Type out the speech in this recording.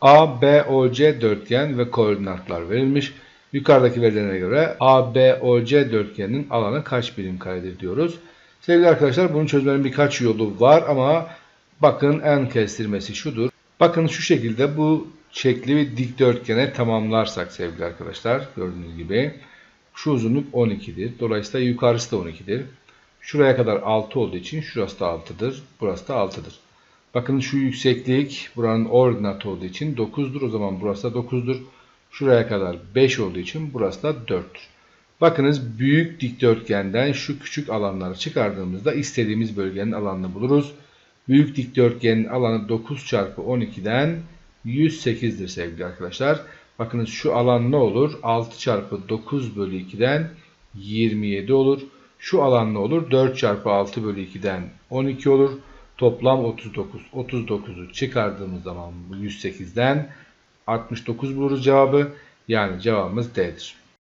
ABOC dörtgen ve koordinatlar verilmiş. Yukarıdaki verilere göre ABOC dörtgenin alanı kaç birim karedir diyoruz. Sevgili arkadaşlar bunun çözmenin birkaç yolu var ama bakın en kestirmesi şudur. Bakın şu şekilde bu şekli bir dikdörtgene tamamlarsak sevgili arkadaşlar gördüğünüz gibi şu uzunluk 12'dir. Dolayısıyla yukarısı da 12'dir. Şuraya kadar 6 olduğu için şurası da 6'dır. Burası da 6'dır. Bakın şu yükseklik buranın ordinatı olduğu için 9'dur. O zaman burası da 9'dur. Şuraya kadar 5 olduğu için burası da 4'tür. Bakınız büyük dikdörtgenden şu küçük alanları çıkardığımızda istediğimiz bölgenin alanını buluruz. Büyük dikdörtgenin alanı 9 çarpı 12'den 108'dir sevgili arkadaşlar. Bakınız şu alan ne olur? 6 çarpı 9 bölü 2'den 27 olur. Şu alan ne olur? 4 çarpı 6 bölü 2'den 12 olur. Toplam 39. 39'u çıkardığımız zaman bu 108'den 69 buluruz cevabı. Yani cevabımız D'dir.